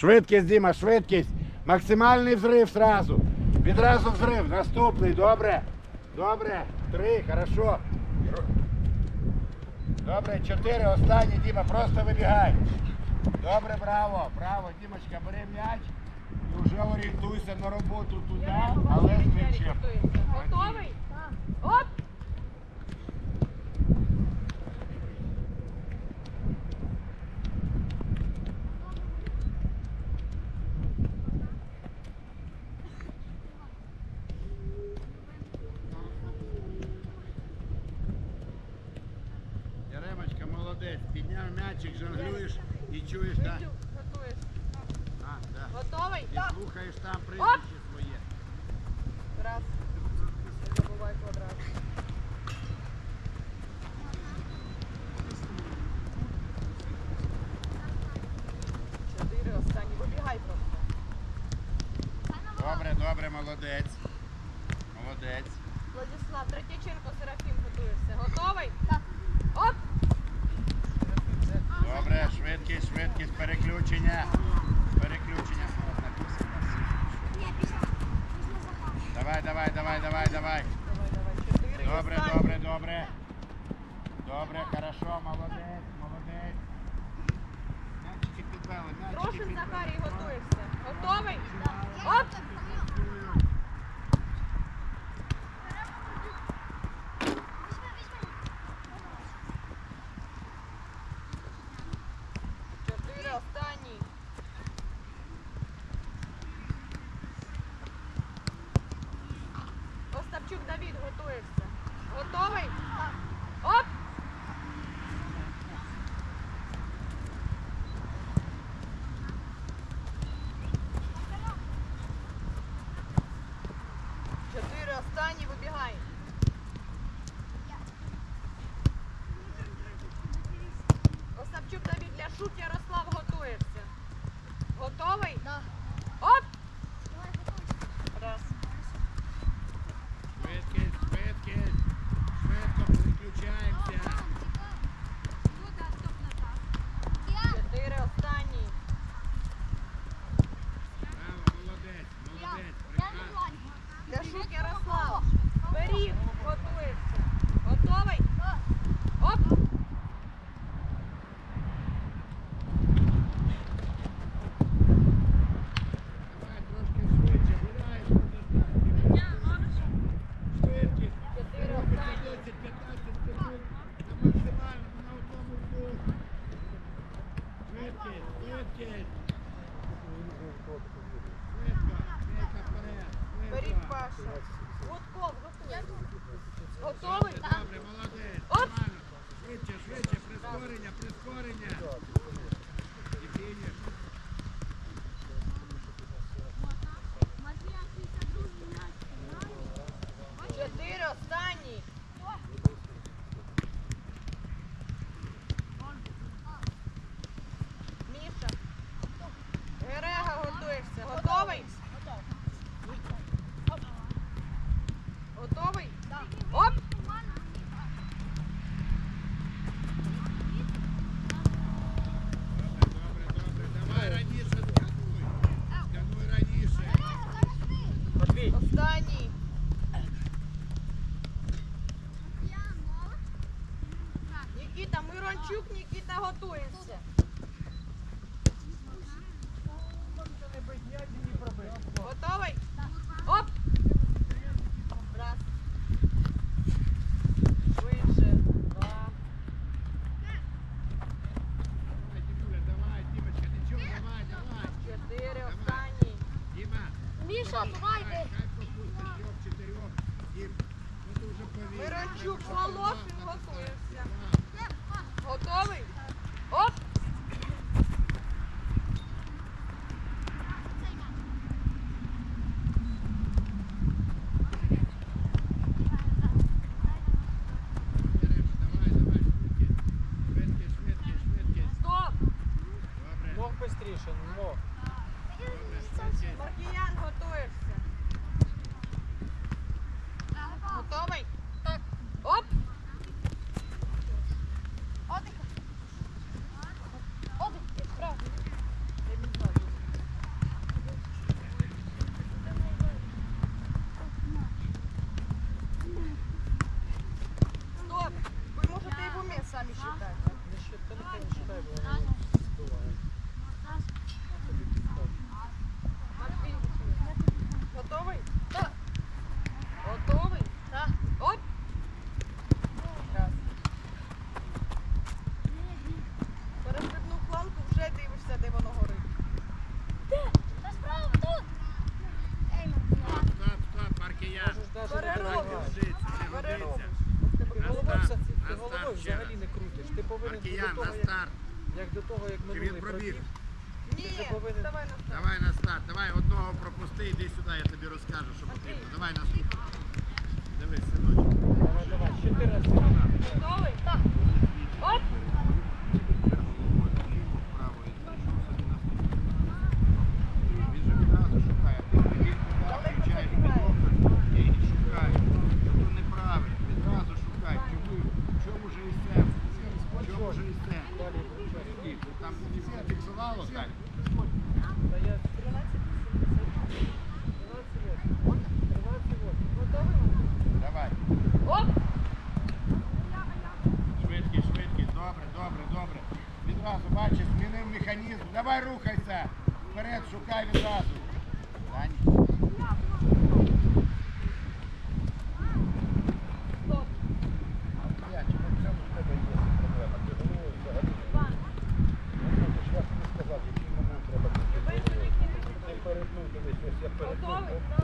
Швидкість, Діма, швидкість. Максимальний взрив зразу. Відразу взрив. Наступний, добре. Добре. Три, хорошо. Добре, чотири, останній, Діма, просто вибігай. Добре, браво, браво, Дімочка, бери м'яч і вже орієнтуйся на роботу туди, але з м'ячем. Готовий? Оп! Молодець. Підняв м'ячик, жонглюєш і чуєш, так? Готуєш. А, так. Готовий? І слухаєш там прізвище своє. Раз. Не забувай квадрат. Чотири останні. Вибігай просто. Добре, добре, молодець. Молодець. Владислав, третя Третяченко, Серафім готуєшся. Готовий? Оп! Добре, швидкість, швидкість, переключення. Переключення. От написано. Давай, давай, давай, давай, давай. Давай, давай. Чотири. Добре, останні. добре, добре. Добре, хорошо, молодець, молодець. М'ячики підвели, м'ячики Трошин підвели. Захарій готуєшся. Готовий? Оп! Чотири останні. Остапчук Давід готуєшся. Готовий? Оп! Чотири останні вибігай. கவருங்க Нікіта, Нікіта готується. Готовий? Оп! Раз. Швидше. Два. Чотири. Останній. Міша, давайте. пропустить трьох, колесо взагалі не крутиш. Ти повинен Маркіян, до того, на як, старт. як до того, як Чи він пробіг? пробіг. Ти Ні, повинен- давай на старт. Давай на старт, давай одного пропусти, іди сюди, я тобі розкажу, що потрібно. Давай на старт. Дивись, синочок. Давай, давай, ще ти. Готовий? Так.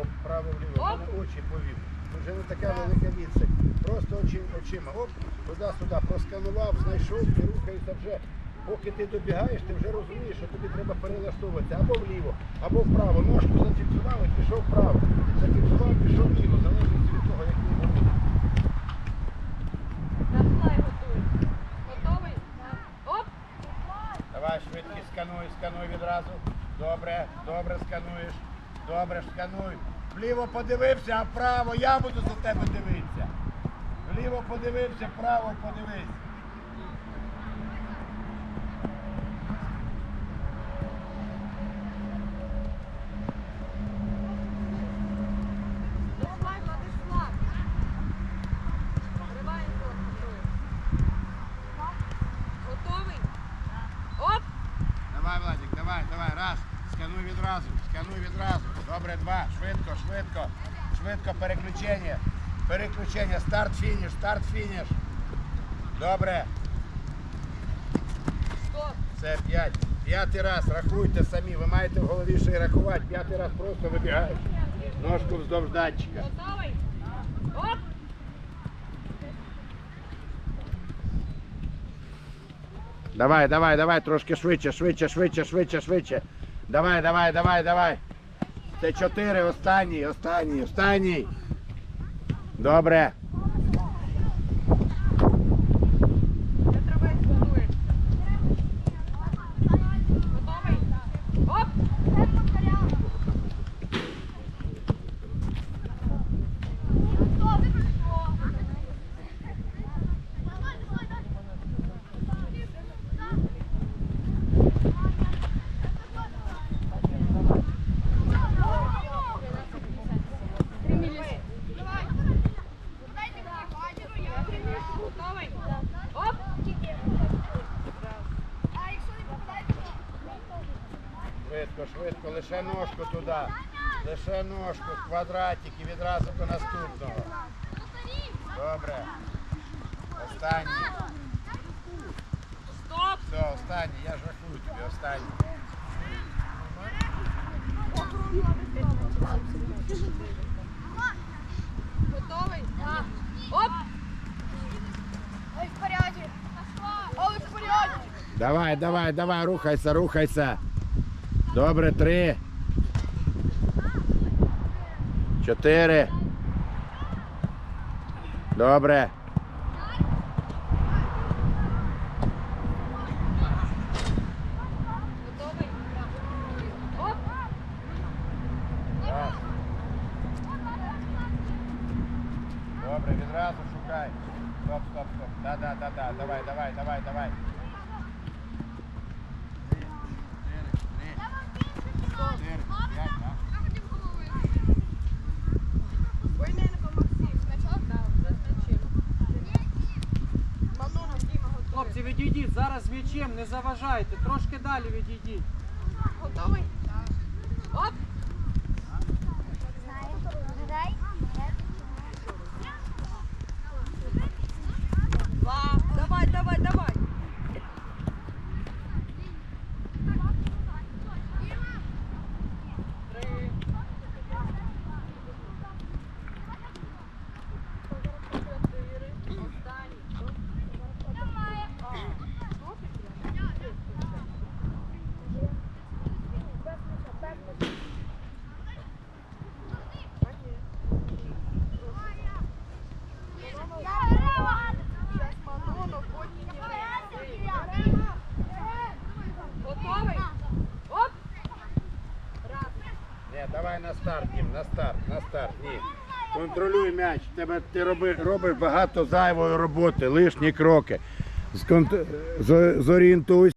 Оп, право вліво, Оп. мене очі повів. Вже не така велика відстань. Просто очі, очима, оп, туди-сюди, просканував, знайшов і рухаєшся вже. Поки ти добігаєш, ти вже розумієш, що тобі треба перелаштовуватися або вліво, або вправо. Ножку зафіксував і пішов вправо. Зафіксував, пішов вліво, залежить від того, як ти робиш. Давай готуй. Готовий? Оп! Давай швидкість скануй, скануй відразу. Добре, добре скануєш. Добре, скануй. Вліво подивився, а вправо я буду за тебе дивитися. Вліво подивився, вправо подивись. Владислав, Владислав. Риваєнко готує. Готовий? Оп! Давай, Владик, давай, давай, раз. Скануй відразу, скануй відразу. Добре, два. Швидко, швидко. Швидко переключення. Переключення. Старт, фініш, старт, фініш. Добре. Це п'ять. П'ятий раз. Рахуйте самі. Ви маєте в голові ще й рахувати. П'ятий раз просто вибігаєш. Ножку вздовж датчика. Готовий? Оп! Давай, давай, давай, трошки швидше, швидше, швидше, швидше, швидше. Давай, давай, давай, давай. Це чотири, останній, останній, останній. Добре. Не травець готуєшся. Готовий? Оп! Готовий? Оп! Швидко, лише ножку туди. Лише ножку, квадратик і відразу до наступного. Добре. Останній. Стоп! Все, останній. Я ж рахую тобі, останній. Готовий? Оп! Ой, в порядке. Ой, в порядке. Давай, давай, давай, рухайся, рухайся. Добре, три. Чотири. Добре. Добре, відразу шукай. Стоп, стоп, стоп. Да, да, да, да. Давай, давай, давай, давай. Хлопці, відійдіть, зараз м'ячем, не заважайте, трошки далі відійдіть. Готовий? Оп! Готовий? Давай на старт, на старт, на старт. Контролюй м'яч. Тебе ти роби, робиш багато зайвої роботи, лишні кроки. Зорієнтуйся.